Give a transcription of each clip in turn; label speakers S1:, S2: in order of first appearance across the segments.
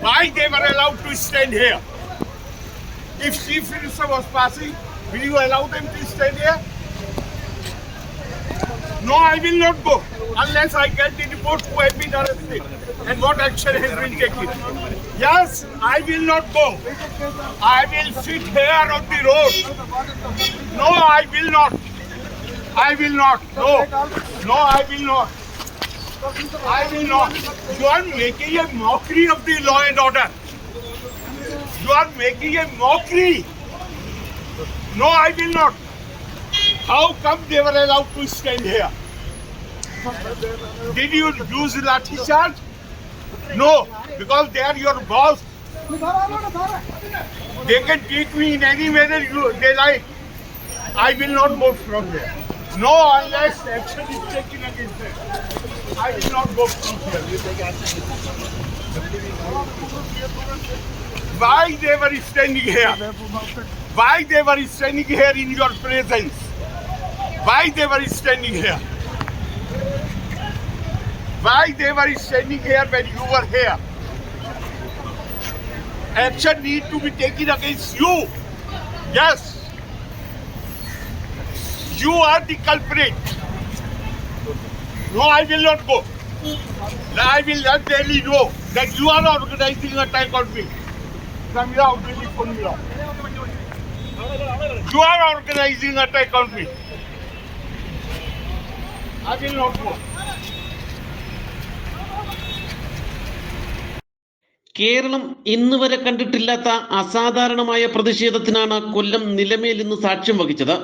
S1: Why they were allowed to stand here? If Chief Minister was passing, will you allow them to stand here? No, I will not go unless I get the report who have been arrested and what action has been taken. Yes, I will not go. I will sit here on the road no, I will not. I will not. No, no, I will not. I will not. You are making a mockery of the law and order. You are making a mockery. No, I will not. How come they were allowed to stand here? Did you use lathi charge? No, because they are your boss. They can treat me in any manner you, they like. I will not move from here. No, unless action is taken against them. I will not go from here. Why they were standing here? Why they were standing here in your presence? Why they were standing here? Why they were standing here when you were here? Action need to be taken against you. Yes. You are the culprit. No, I will not go. I will let you know that you are organizing a attack on me. You are organizing a attack on me. I will not go.
S2: Keralam ഇന്ന് വരെ കണ്ടിട്ടില്ലാത്ത അസാധാരണമായ പ്രതിഷേധത്തിനാണ് കൊല്ലം നിലമേൽ ഇന്ന് സാക്ഷ്യം വഹിച്ചത്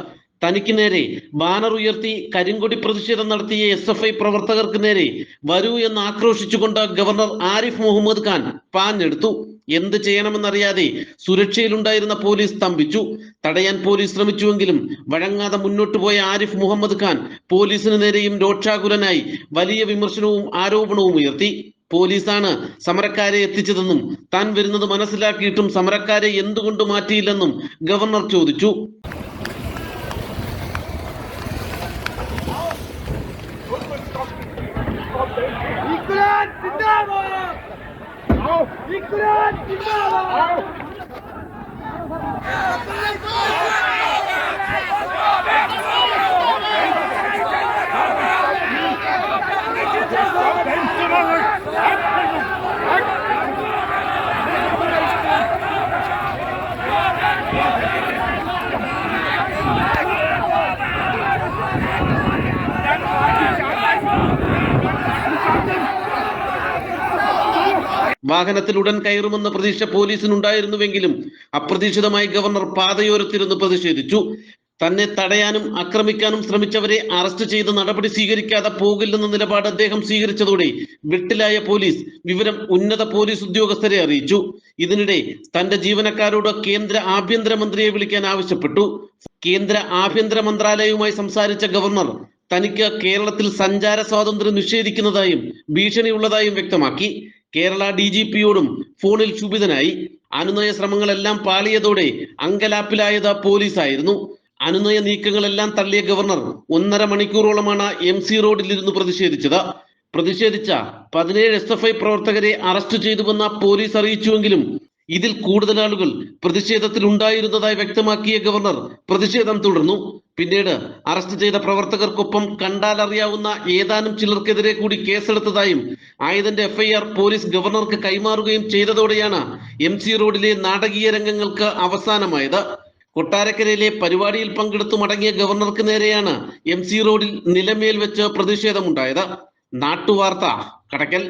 S2: തനിക്ക് നേരെ banner ഉയർത്തി കരിങ്കൊടി പ്രതിഷേധം നടത്തിയ എസ് എഫ് ഐ പ്രവർത്തകർക്ക് നേരെ വരൂ എന്ന് ആക്രോശിച്ചുകൊണ്ട് ഗവർണർ ആരിഫ് മുഹമ്മദ് ഖാൻ പാഞ്ഞെടുത്തു. എന്ത് ചെയ്യണമെന്നറിയാതെ സുരക്ഷയിലുണ്ടായിരുന്ന പോലീസ് സ്തംഭിച്ചു. തടയാൻ പോലീസ് ശ്രമിച്ചുവെങ്കിലും വഴങ്ങാതെ മുന്നോട്ട് പോയ ആരിഫ് മുഹമ്മദ് ഖാൻ പോലീസിന് നേരെയും രോക്ഷാകുലനായി വലിയ വിമർശനവും ആരോപണവും ഉയർത്തി. പോലീസാണ് സമരക്കാരെ എത്തിച്ചതെന്നും താൻ വരുന്നത് മനസ്സിലാക്കിയിട്ടും സമരക്കാരെ എന്തുകൊണ്ട് മാറ്റിയില്ലെന്നും ഗവർണർ ചോദിച്ചു.
S3: İkrar zindabaad! İkrar zindabaad!
S2: വാഹനത്തിൽ ഉടൻ കയറുമെന്ന പ്രതീക്ഷ പോലീസിനുണ്ടായിരുന്നുവെങ്കിലും അപ്രതീക്ഷിതമായി ഗവർണർ പാതയോരത്തിരുന്ന് പ്രതിഷേധിച്ചു. തന്നെ തടയാനും ആക്രമിക്കാനും ശ്രമിച്ചവരെ അറസ്റ്റ് ചെയ്ത് നടപടി സ്വീകരിക്കാതെ പോകില്ലെന്ന നിലപാട് അദ്ദേഹം സ്വീകരിച്ചതോടെ വെട്ടിലായ പോലീസ് വിവരം ഉന്നത പോലീസ് ഉദ്യോഗസ്ഥരെ അറിയിച്ചു. ഇതിനിടെ തന്റെ ജീവനക്കാരോട് കേന്ദ്ര ആഭ്യന്തരമന്ത്രിയെ വിളിക്കാൻ ആവശ്യപ്പെട്ടു. കേന്ദ്ര ആഭ്യന്തര മന്ത്രാലയവുമായി സംസാരിച്ച ഗവർണർ തനിക്ക് കേരളത്തിൽ സഞ്ചാര സ്വാതന്ത്ര്യം നിഷേധിക്കുന്നതായും ഭീഷണിയുള്ളതായും വ്യക്തമാക്കി. കേരള ഡി ജി പിയോടും ഫോണിൽ ക്ഷുഭിതനായി അനുനയ ശ്രമങ്ങളെല്ലാം പാളിയതോടെ അങ്കലാപ്പിലായത് പോലീസായിരുന്നു. അനുനയ നീക്കങ്ങളെല്ലാം തള്ളിയ ഗവർണർ ഒന്നര മണിക്കൂറോളമാണ് എം സി റോഡിലിരുന്ന് പ്രതിഷേധിച്ചത്. പ്രതിഷേധിച്ച പതിനേഴ് എസ് എഫ് ഐ പ്രവർത്തകരെ അറസ്റ്റ് ചെയ്തുവെന്ന പോലീസ് അറിയിച്ചുവെങ്കിലും ഇതിൽ കൂടുതൽ ആളുകൾ പ്രതിഷേധത്തിൽ ഉണ്ടായിരുന്നതായി വ്യക്തമാക്കിയ ഗവർണർ പ്രതിഷേധം തുടർന്നു. പിന്നീട് അറസ്റ്റ് ചെയ്ത പ്രവർത്തകർക്കൊപ്പം കണ്ടാലറിയാവുന്ന ഏതാനും ചിലർക്കെതിരെ കൂടി കേസെടുത്തതായും ആയതിന്റെ എഫ്ഐആർ പോലീസ് ഗവർണർക്ക് കൈമാറുകയും ചെയ്തതോടെയാണ് എം സി റോഡിലെ നാടകീയ രംഗങ്ങൾക്ക് അവസാനമായത്. കൊട്ടാരക്കരയിലെ പരിപാടിയിൽ പങ്കെടുത്തു മടങ്ങിയ ഗവർണർക്ക് നേരെയാണ് എം സി റോഡിൽ നിലമേൽ വെച്ച് പ്രതിഷേധമുണ്ടായത്. നാട്ടുവാർത്ത കടക്കൽ.